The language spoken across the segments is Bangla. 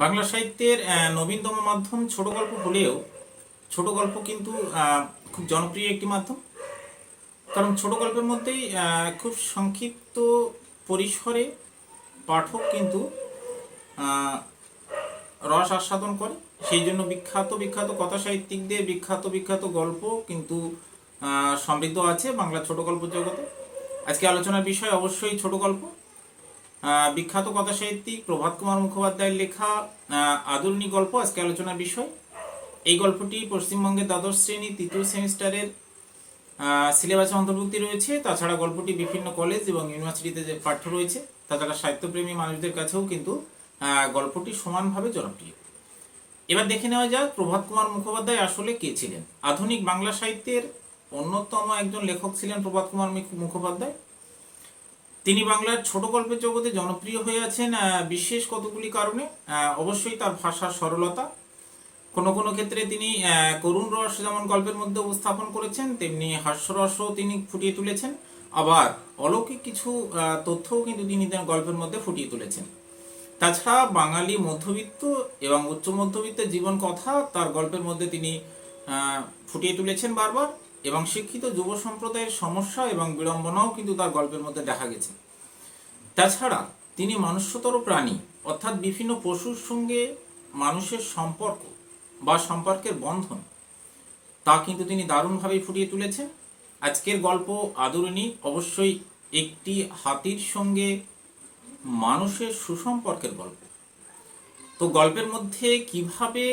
বাংলা সাহিত্যের নবীনতম মাধ্যম ছোট গল্প হলেও, ছোট গল্প কিন্তু খুব জনপ্রিয় একটি মাধ্যম। কারণ ছোট গল্পের মধ্যেই খুব সংক্ষিপ্ত পরিসরে পাঠক কিন্তু রস আস্বাদন করে। সেই জন্য বিখ্যাত বিখ্যাত কথা সাহিত্যিকদের বিখ্যাত বিখ্যাত গল্প কিন্তু সমৃদ্ধ আছে বাংলা ছোট গল্প জগতে। আজকে আলোচনার বিষয় অবশ্যই ছোট গল্প। বিখ্যাত কথা সাহিত্যিক প্রভাত কুমার মুখোপাধ্যায়ের লেখা আদরণী গল্প আজকে আলোচনার বিষয়। এই গল্পটি পশ্চিমবঙ্গের দ্বাদশ শ্রেণি, তৃতীয় সেমিস্টারের সিলেবাসে অন্তর্ভুক্তি রয়েছে। তাছাড়া গল্পটি বিভিন্ন কলেজ এবং ইউনিভার্সিটিতে যে পাঠ্য রয়েছে, তাছাড়া সাহিত্যপ্রেমী মানুষদের কাছেও কিন্তু গল্পটি সমানভাবে জনপ্রিয়। এবার দেখে নেওয়া যাক প্রভাত কুমার মুখোপাধ্যায় আসলে কে ছিলেন। আধুনিক বাংলা সাহিত্যের অন্যতম একজন লেখক ছিলেন প্রভাত কুমার মুখোপাধ্যায়। তিনি বাংলার ছোট গল্পের জগতে জনপ্রিয় হয়ে আছেন বিশেষ কতগুলি কারণে? অবশ্যই তার ভাষার সরলতা। কোনো কোনো ক্ষেত্রে তিনি করুণ রস যেমন গল্পের মধ্যে উপস্থাপন করেছেন, তেমনি হাস্যরসও তিনি ফুটিয়ে তুলেছেন। আবার অলৌকিক কিছু তথ্যও কিন্তু তিনি তার গল্পের মধ্যে ফুটিয়ে তুলেছেন। তাছাড়া বাঙালি মধ্যবিত্ত এবং উচ্চ মধ্যবিত্তের জীবন কথা তার গল্পের মধ্যে তিনি ফুটিয়ে তুলেছেন বারবার। এবং শিক্ষিত যুব সম্প্রদায়ের সমস্যা এবং বিড়ম্বনাও কিন্তু তার গল্পের মধ্যে দেখা গেছে। তাছাড়া তিনি মানুষ্যতর প্রাণী, অর্থাৎ বিভিন্ন পশুর সঙ্গে মানুষের সম্পর্ক বা সম্পর্কের বন্ধন, তা কিন্তু তিনি দারুণভাবে ফুটিয়ে তুলেছেন। আজকের গল্প আদরণী অবশ্যই একটি হাতির সঙ্গে মানুষের সুসম্পর্কের গল্প। তো গল্পের মধ্যে কীভাবে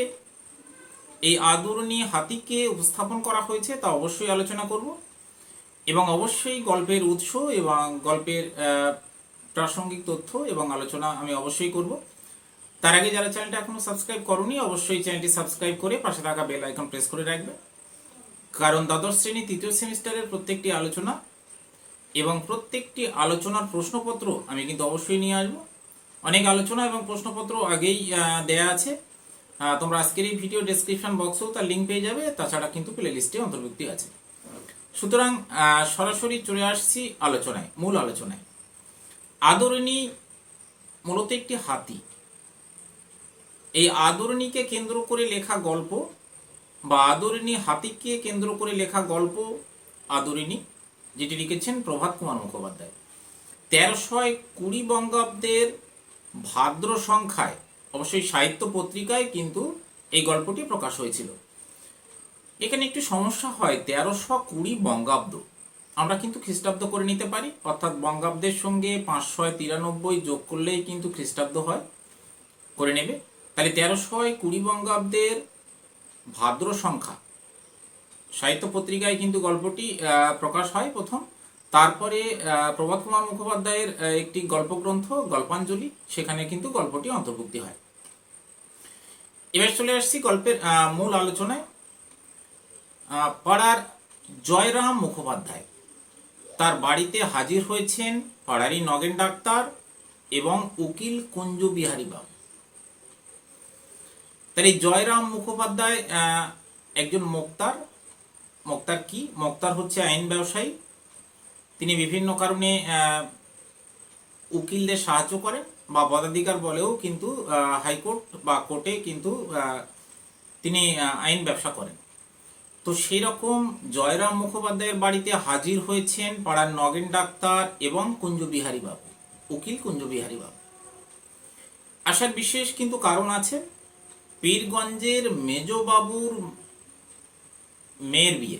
এই আদরণী হাতিকে উপস্থাপন করা হয়েছে, তা অবশ্যই আলোচনা করব। এবং অবশ্যই গল্পের উৎস এবং গল্পের প্রাসঙ্গিক তথ্য এবং আলোচনা আমি অবশ্যই করব। তার আগে যারা চ্যানেলটা এখনও সাবস্ক্রাইব করনি, অবশ্যই চ্যানেলটি সাবস্ক্রাইব করে পাশে থাকা বেল আইকন প্রেস করে রাখবে। কারণ দ্বাদশ শ্রেণি তৃতীয় সেমিস্টারের প্রত্যেকটি আলোচনা এবং প্রত্যেকটি আলোচনার প্রশ্নপত্র আমি কিন্তু অবশ্যই নিয়ে আসব। অনেক আলোচনা এবং প্রশ্নপত্র আগেই দেয়া আছে। তোমরা আজকের এই ভিডিও ডেসক্রিপশন বক্সেও তার লিঙ্ক পেয়ে যাবে, তাছাড়া কিন্তু প্লে লিস্টে অন্তর্ভুক্তি আছে। সুতরাং সরাসরি চলে আসছি আলোচনায়, মূল আলোচনায়। আদরণী মূলত একটি হাতি। এই আদরণীকে কেন্দ্র করে লেখা গল্প বা আদরিণী হাতিকে কেন্দ্র করে লেখা গল্প আদরিণী, যেটি লিখেছেন প্রভাত কুমার মুখোপাধ্যায়। তেরোশয় কুড়ি বঙ্গাব্দের ভাদ্র সংখ্যায় অবশ্যই সাহিত্য পত্রিকায় কিন্তু এই গল্পটি প্রকাশ হয়েছিল। এখানে একটি সমস্যা হয়, তেরোশো কুড়ি বঙ্গাব্দ। আমরা কিন্তু খ্রিস্টাব্দ করে নিতে পারি, অর্থাৎ বঙ্গাব্দের সঙ্গে পাঁচশো তিরানব্বই যোগ করলেই কিন্তু খ্রিস্টাব্দ হয়, করে নেবে। তাহলে তেরোশয় কুড়ি বঙ্গাব্দের ভাদ্র সংখ্যা, সাহিত্য পত্রিকায় কিন্তু গল্পটি প্রকাশ হয় প্রথম। তারপরে প্রভাত কুমার মুখোপাধ্যায়ের একটি গল্পগ্রন্থ, গল্পাঞ্জলি, সেখানে কিন্তু গল্পটি অন্তর্ভুক্তি হয়। এবার চলে আসছি গল্পের মূল আলোচনায়। পাড়ার জয়রাম মুখোপাধ্যায় তার বাড়িতে হাজির হয়েছেন পাড়ারই নগেন ডাক্তার এবং উকিল কুঞ্জু বিহারী বাবু। তার এই জয়রাম মুখোপাধ্যায় একজন মোক্তার। মোক্তার কি? মোক্তার হচ্ছে আইন ব্যবসায়ী। তিনি বিভিন্ন কারণে উকিলদের সাহায্য করেন বা পদাধিকার বলেও কিন্তু হাইকোর্ট বা কোর্টে কিন্তু তিনি আইন ব্যবসা করেন। তো সেই রকম জয়রাম মুখোপাধ্যায়ের বাড়িতে হাজির হয়েছেন পাড়ার নগেন ডাক্তার এবং কুঞ্জ বিহারী বাবু, উকিল কুঞ্জ বিহারী বাবু। আসার বিশেষ কিন্তু কারণ আছে, পীরগঞ্জের মেজবাবুর মেয়ের বিয়ে।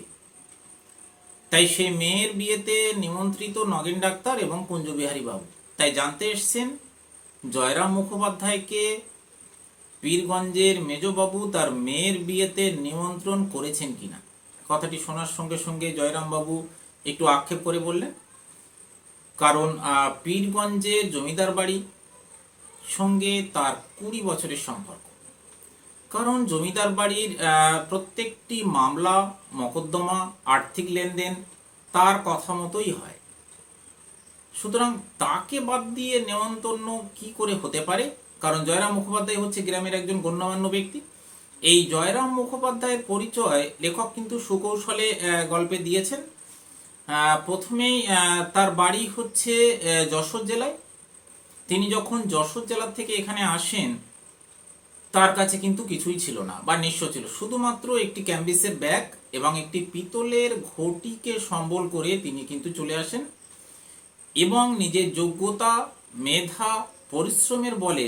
তাই সেই মেয়ের বিয়েতে নিমন্ত্রিত নগেন ডাক্তার এবং কুঞ্জবিহারী বাবু। তাই জানতে এসছেন, জয়রাম মুখোপাধ্যায়কে পীরগঞ্জের মেজবাবু তার মেয়ের বিয়েতে নিমন্ত্রণ করেছেন কিনা। কথাটি শোনার সঙ্গে সঙ্গে জয়রাম বাবু একটু আক্ষেপ করে বললেন, কারণ পীরগঞ্জের জমিদার বাড়ি সঙ্গে তার কুড়ি বছরের সম্পর্ক। কারণ জমিদার বাড়ির প্রত্যেকটি মামলা, মকদ্দমা, আর্থিক লেনদেন তার কথা মতোই হয়। সুতরাং তাকে বাদ দিয়ে নেমন্তন্ন কি করে হতে পারে? কারণ জয়রাম মুখোপাধ্যায় হচ্ছে গ্রামের একজন গণ্যমান্য ব্যক্তি। এই জয়রাম মুখোপাধ্যায়ের পরিচয় লেখক কিন্তু সুকৌশলে গল্পে দিয়েছেন। প্রথমেই তার বাড়ি হচ্ছে যশোর জেলায়। তিনি যখন যশোর জেলা থেকে এখানে আসেন তার কাছে কিন্তু কিছুই ছিল না, বা নিঃস্ব ছিল। শুধুমাত্র একটি ক্যাম্বিসের ব্যাগ এবং একটি পিতলের ঘটিকে সম্বল করে তিনি কিন্তু চলে আসেন এবং নিজের যোগ্যতা, মেধা, পরিশ্রমের বলে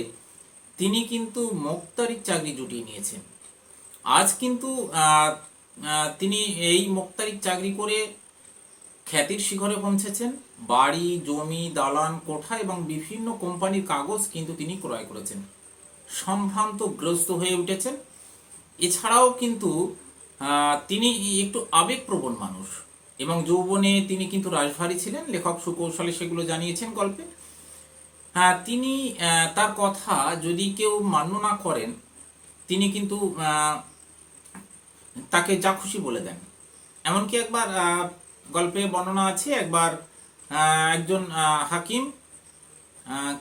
তিনি কিন্তু মোক্তারির চাকরি জুটিয়ে নিয়েছেন। আজ কিন্তু তিনি এই মোক্তারির চাকরি করে খ্যাতির শিখরে পৌঁছেছেন। বাড়ি, জমি, দালান, কোঠা এবং বিভিন্ন কোম্পানির কাগজ কিন্তু তিনি ক্রয় করেছেন। সম্ভ্রান্তগ্রস্ত হয়ে উঠেছেন। এছাড়াও কিন্তু তিনি একটু আবেগপ্রবণ মানুষ এবং যৌবনে তিনি কিন্তু রাজভারী ছিলেন, লেখক সুকৌশলে সেগুলো জানিয়েছেন গল্পে। হ্যাঁ তিনি তার কথা যদি কেউ মান্য না করেন, তিনি কিন্তু তাকে যা খুশি বলে দেন। এমনকি একবার গল্পে বর্ণনা আছে, একবার একজন হাকিম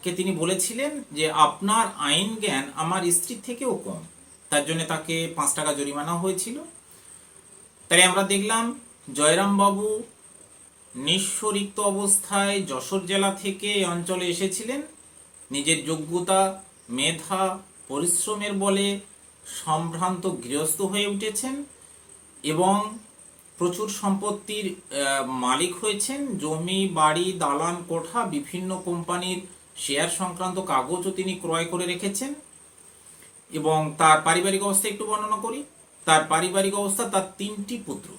কে তিনি বলেছিলেন যে আপনার আইন জ্ঞান আমার স্ত্রীর থেকেও কম। তার জন্য তাকে পাঁচ টাকা জরিমানা হয়েছিল। তাই আমরা দেখলাম জয়রাম বাবু নিঃস্বরিক্ত অবস্থায় যশোর জেলা থেকে অঞ্চলে এসেছিলেন। নিজের যোগ্যতা, মেধা, পরিশ্রমের বলে সম্ভ্রান্ত গৃহস্থ হয়ে উঠেছেন এবং প্রচুর সম্পত্তির মালিক হয়েছেন। জমি, বাড়ি, দালান, কোঠা, বিভিন্ন কোম্পানির শেয়ার সংক্রান্ত কাগজও তিনি ক্রয় করে রেখেছেন। এবং তার পারিবারিক অবস্থা একটু বর্ণনা করি। তার পারিবারিক অবস্থা তার তিনটি পুত্র।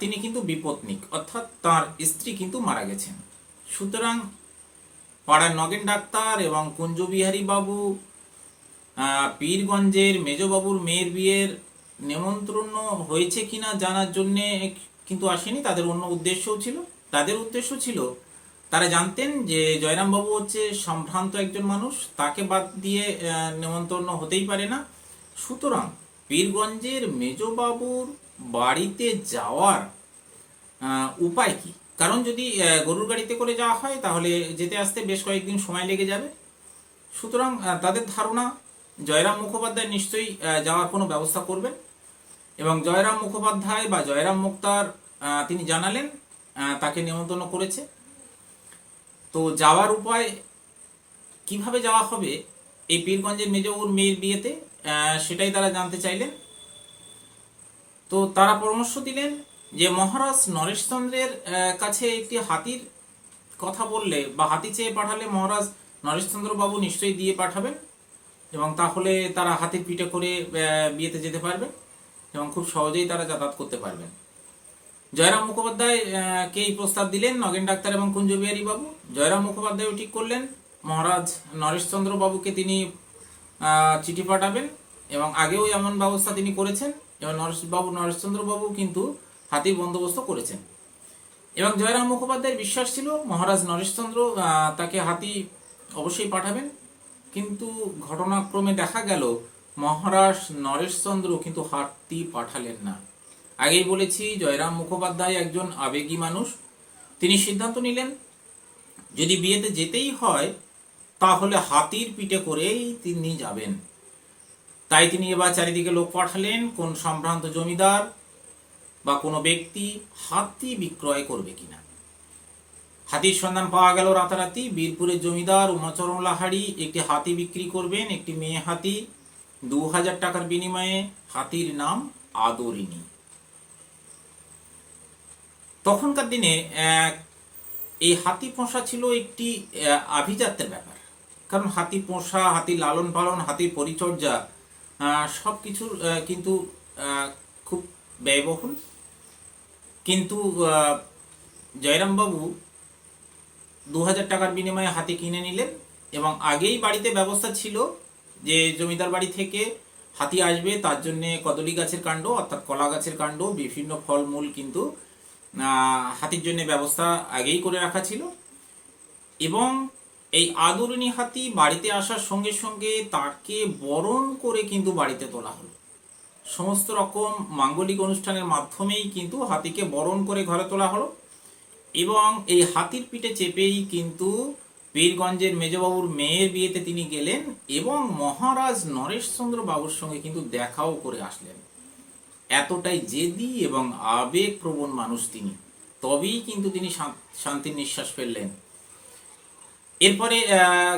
তিনি কিন্তু বিপত্নিক, অর্থাৎ তার স্ত্রী কিন্তু মারা গেছেন। সুতরাং পাড়ার নগেন ডাক্তার এবং কুঞ্জবিহারী বাবু পীরগঞ্জের মেজবাবুর মেয়ের বিয়ের নেমন্ত্রণ হয়েছে কিনা জানার জন্যে কিন্তু আসেনি, তাদের অন্য উদ্দেশ্যও ছিল। তাদের উদ্দেশ্য ছিল, তারা জানতেন যে জয়রামবাবু হচ্ছে সম্ভ্রান্ত একজন মানুষ, তাকে বাদ দিয়ে নেমন্তন্ন হতেই পারে না। সুতরাং পীরগঞ্জের মেজবাবুর বাড়িতে যাওয়ার উপায় কি? কারণ যদি গরুর গাড়িতে করে যাওয়া হয়, তাহলে যেতে আসতে বেশ কয়েকদিন সময় লেগে যাবে। সুতরাং তাদের ধারণা, জয়রাম মুখোপাধ্যায় নিশ্চয়ই যাওয়ার কোনো ব্যবস্থা করবেন। এবং জয়রাম মুখোপাধ্যায় বা জয়রাম মুক্তার তিনি জানালেন তাকে নিমন্ত্রণ করেছে। তো যাওয়ার উপায় কীভাবে যাওয়া হবে এই পীরগঞ্জের মেজবাবুর মেয়ের বিয়েতে সেটাই তারা জানতে চাইলেন। তো তারা পরামর্শ দিলেন যে মহারাজ নরেশচন্দ্রের কাছে একটি হাতির কথা বললে বা হাতি চেয়ে পাঠালে মহারাজ নরেশচন্দ্র বাবু নিশ্চয়ই দিয়ে পাঠাবেন এবং তাহলে তারা হাতির পিঠে করে বিয়েতে যেতে পারবেন এবং খুব সহজেই তারা যাতায়াত করতে পারবেন। জয়রাম মুখোপাধ্যায় কে এই প্রস্তাব দিলেন? নগেন ডাক্তার এবং কুঞ্জবিহারী বাবু। জয়রাম মুখোপাধ্যায়ও ঠিক করলেন। মহারাজ নরেশচন্দ্র বাবুকে তিনি চিঠি পাঠাবেন এবং আগেও এমন ব্যবস্থা তিনি করেছেন। এবং নরেশবাবু নরেশচন্দ্র বাবু কিন্তু হাতির বন্দোবস্ত করেছেন। এবং জয়রাম মুখোপাধ্যায়ের বিশ্বাস ছিল, মহারাজ নরেশচন্দ্র তাকে হাতি অবশ্যই পাঠাবেন। কিন্তু ঘটনাক্রমে দেখা গেল মহারাজ নরেশচন্দ্র কিন্তু হাতি পাঠালেন না। আগেই বলেছি, জয়রাম মুখোপাধ্যায় একজন আবেগী মানুষ। তিনি সিদ্ধান্ত নিলেন, যদি বিয়েতে যেতেই হয়, তাহলে হাতির পিঠে করেই তিনি যাবেন। তাই তিনি এবার চারিদিকে লোক পাঠালেন, কোন সম্ভ্রান্ত জমিদার বা কোনো ব্যক্তি হাতি বিক্রয় করবে কিনা। হাতির সন্ধান পাওয়া গেল রাতারাতি। বীরপুরের জমিদার উমাচরণ লাহারি একটি হাতি বিক্রি করবেন, একটি মেয়ে হাতি। দু হাজার টাকার বিনিময়ে হাতির নাম আদরিনী তখনকার দিনে এই হাতি পোষা ছিল একটি আভিজাত্যের ব্যাপার। কারণ হাতি পোষা, হাতি লালন পালন হাতির পরিচর্যা সব কিছুর কিন্তু খুব ব্যয়বহুল। কিন্তু জয়রামবাবু দু হাজার টাকার বিনিময়ে হাতি কিনে নিলেন এবং আগেই বাড়িতে ব্যবস্থা ছিল যে জমিদার বাড়ি থেকে হাতি আসবে, তার জন্য কদলী গাছের কাণ্ড, অর্থাৎ কলা গাছের কাণ্ড, বিভিন্ন ফলমূল কিন্তু হাতির জন্য ব্যবস্থা আগেই করে রাখা ছিল। এবং এই আদরিনী হাতি বাড়িতে আসার সঙ্গে সঙ্গে তাকে বরণ করে কিন্তু বাড়িতে তোলা হলো। সমস্ত রকম মাঙ্গলিক অনুষ্ঠানের মাধ্যমেই কিন্তু হাতিকে বরণ করে ঘরে তোলা হলো। এবং এই হাতির পিঠে চেপেই কিন্তু পীরগঞ্জের মেজবাবুর মেয়ের বিয়েতে তিনি গেলেন এবং মহারাজ নরেশচন্দ্র বাবুর সঙ্গে কিন্তু দেখাও করে আসলেন। এতটাই জেদি এবং আবেগপ্রবণ মানুষ তিনি। তবেই কিন্তু তিনি শান- শান্তির নিঃশ্বাস ফেললেন। এরপরে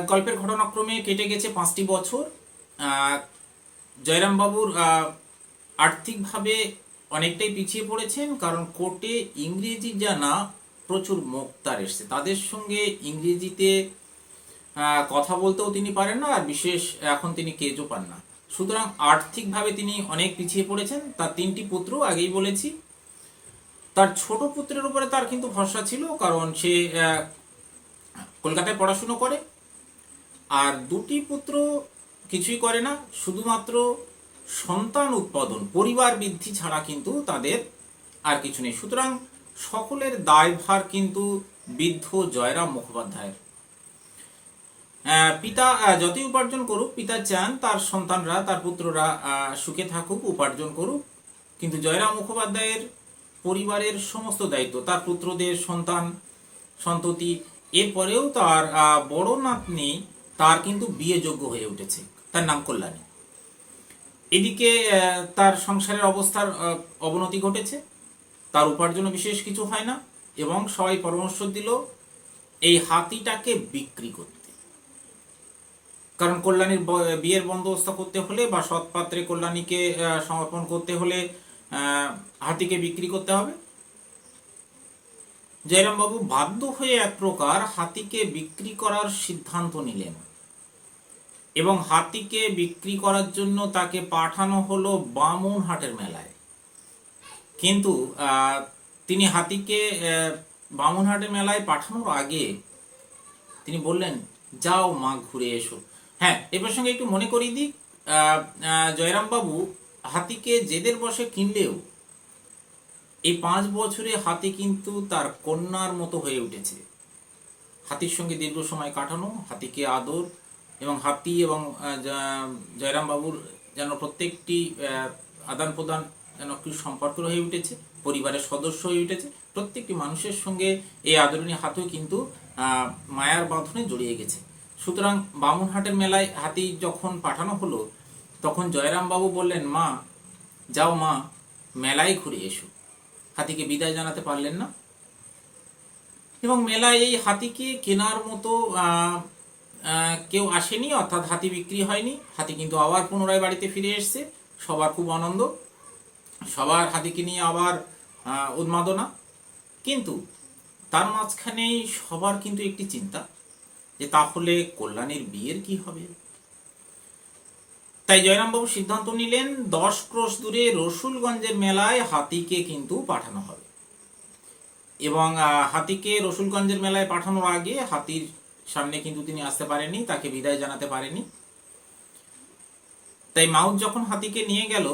গল্পের ঘটনাক্রমে কেটে গেছে পাঁচটি বছর। আহ, জয়রাম বাবুর আহ, আর্থিকভাবে অনেকটাই পিছিয়ে পড়েছেন কারণ কোর্টে ইংরেজি জানা প্রচুর মোক্তার এসছে। তাদের সঙ্গে ইংরেজিতে কথা বলতেও তিনি পারেন না, আর বিশেষ এখন তিনি কেজও পান না। সুতরাং আর্থিকভাবে তিনি অনেক পিছিয়ে পড়েছেন। তার তিনটি পুত্র, আগেই বলেছি। তার ছোট পুত্রের উপরে তার কিন্তু ভরসা ছিল, কারণ সে কলকাতায় পড়াশুনো করে। আর দুটি পুত্র কিছুই করে না, শুধুমাত্র সন্তান উৎপাদন, পরিবার বৃদ্ধি ছাড়া কিন্তু তাদের আর কিছু নেই। সুতরাং সকলের দায়ভার কিন্তু বৃদ্ধ জয়রাম মুখোপাধ্যায়ের। পিতা যতই উপার্জন করুক, পিতা চান তার সন্তানরা, তার পুত্ররা সুখে থাকুক, উপার্জন করুক। কিন্তু জয়রাম মুখোপাধ্যায়ের পরিবারের সমস্ত দায়িত্ব, তার পুত্রদের সন্তান, সন্ততি, এরপরেও তার বড় নাতনি, তার কিন্তু বিয়েযোগ্য হয়ে উঠেছে, তার নাম কল্যাণী। এদিকে তার সংসারের অবস্থার অবনতি ঘটেছে। তার উপার্জনও বিশেষ কিছু হয় না, এবং সবাই পরামর্শ দিল এই হাতিটাকে বিক্রি করতে। কারণ কল্যাণীর বিয়ের বন্দোবস্ত করতে হলে বা সৎপাত্রে কল্যাণীকে সমর্পণ করতে হলে হাতিকে বিক্রি করতে হবে। জয়রামবাবু বাধ্য হয়ে এক প্রকার হাতিকে বিক্রি করার সিদ্ধান্ত নিলেন। এবং হাতিকে বিক্রি করার জন্য তাকে পাঠানো হলো বামুনহাটের মেলায়। কিন্তু তিনি হাতিকে আহ, বামুনহাটের মেলায় পাঠানোর আগে তিনি বললেন যাও মা ঘুরে এসো। হ্যাঁ এ প্রসঙ্গে একটু মনে করিয়ে আহ, জয়রামবাবু হাতিকে জেদের বসে কিনলেও এই পাঁচ বছরে হাতি কিন্তু তার কন্যার মতো হয়ে উঠেছে। হাতির সঙ্গে দীর্ঘ সময় কাটানো হাতিকে আদর এবং হাতি এবং আহ, জা- জয়রামবাবুর যেন প্রত্যেকটি আদান প্রদান যেন কি সম্পর্ক হয়ে উঠেছে, পরিবারের সদস্য হয়ে উঠেছে, প্রত্যেকটি মানুষের সঙ্গে এই আদরণী হাতও কিন্তু মায়ার বাঁধনে জড়িয়ে গেছে। সুতরাং বামুনহাটের মেলায় হাতি যখন পাঠানো হলো, তখন জয়রামবাবু বললেন, মা, যাও মা, মেলায় ঘুরে এসো। হাতিকে বিদায় জানাতে পারলেন না। এবং মেলায় এই হাতিকে কেনার মতো কেউ আসেনি, অর্থাৎ হাতি বিক্রি হয়নি। হাতি কিন্তু আবার পুনরায় বাড়িতে ফিরে এসেছে। সবার খুব আনন্দ। সবার হাতিকে নিয়ে আবার উন্মাদনা। কিন্তু তার মাঝখানেই সবার কিন্তু একটি চিন্তা, যে তাহলে কল্যাণীর বিয়ের কি হবে? তাই জয়রামবাবু সিদ্ধান্ত নিলেন, দশ ক্রোশ দূরে রসুলগঞ্জের মেলায় হাতিকে কিন্তু পাঠানো হবে। এবং হাতিকে রসুলগঞ্জের মেলায় পাঠানোর আগে হাতির সামনে কিন্তু তিনি আসতে পারেননি, তাকে বিদায় জানাতে পারেনি তাই মাউথ যখন হাতিকে নিয়ে গেল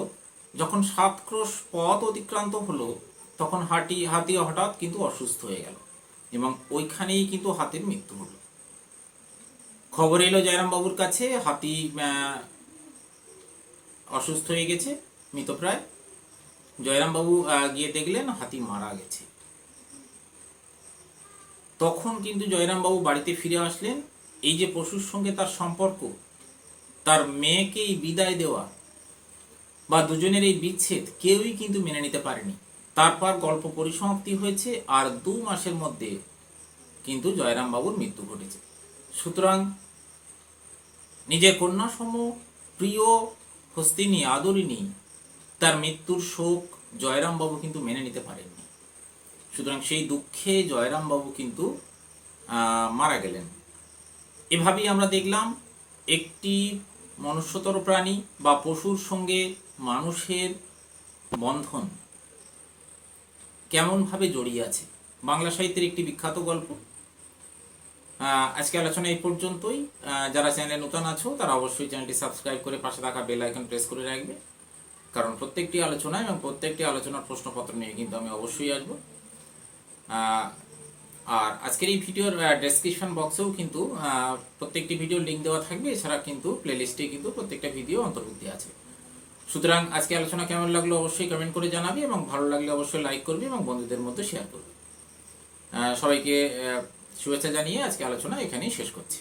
যখন সাত ক্রোশ পথ অতিক্রান্ত হলো, তখন হাতি হাতি হঠাৎ কিন্তু অসুস্থ হয়ে গেল এবং ওইখানেই কিন্তু হাতির মৃত্যু হলো। খবর এলো জয়রাম বাবুর কাছে, হাতি অসুস্থ হয়ে গেছে মৃতপ্রায় জয়রামবাবু গিয়ে দেখলেন হাতি মারা গেছে। তখন কিন্তু জয়রামবাবু বাড়িতে ফিরে আসলেন। এই যে পশুর সঙ্গে তার সম্পর্ক, তার মেয়েকেই বিদায় দেওয়া বা দুজনের এই বিচ্ছেদ কেউই কিন্তু মেনে নিতে পারেনি। তারপর গল্প পরিসমাপ্তি হয়েছে আর দু মাসের মধ্যে কিন্তু জয়রাম বাবুর মৃত্যু ঘটেছে। সুতরাং নিজের কন্যা সম প্রিয়, হস্তিনী আদরিনী তার মৃত্যুর শোক জয়রামবাবু কিন্তু মেনে নিতে পারেননি। সুতরাং সেই দুঃখে জয়রামবাবু কিন্তু মারা গেলেন। এভাবেই আমরা দেখলাম একটি মনুষ্যতর প্রাণী বা পশুর সঙ্গে মানুষের বন্ধন কেমনভাবে জড়িয়ে আছে? বাংলা সাহিত্যের একটি বিখ্যাত গল্প। আজকে আলোচনা এই পর্যন্তই। যারা চ্যানেলে নতুন আছো, তারা অবশ্যই চ্যানেলটি সাবস্ক্রাইব করে পাশে থাকা বেল আইকন প্রেস করে রাখবে। কারণ প্রত্যেকটি আলোচনা এবং প্রত্যেকটি আলোচনার প্রশ্নপত্র নিয়ে কিন্তু আমি অবশ্যই আসব। আর আজকের এই ভিডিওর ডেসক্রিপশন বক্সেও কিন্তু প্রত্যেকটি ভিডিওর লিঙ্ক দেওয়া থাকবে। এছাড়া কিন্তু প্লেলিস্টে কিন্তু প্রত্যেকটা ভিডিও অন্তর্ভুক্তি আছে। সুতরাং আজকে আলোচনা কেমন লাগল অবশ্যই কমেন্ট করে জানাবি এবং ভালো লাগলে অবশ্যই লাইক করবি এবং বন্ধুদের মধ্যে শেয়ার করবি। সবাইকে শুভেচ্ছা জানিয়ে আজকে আলোচনা এখানেই শেষ করছি।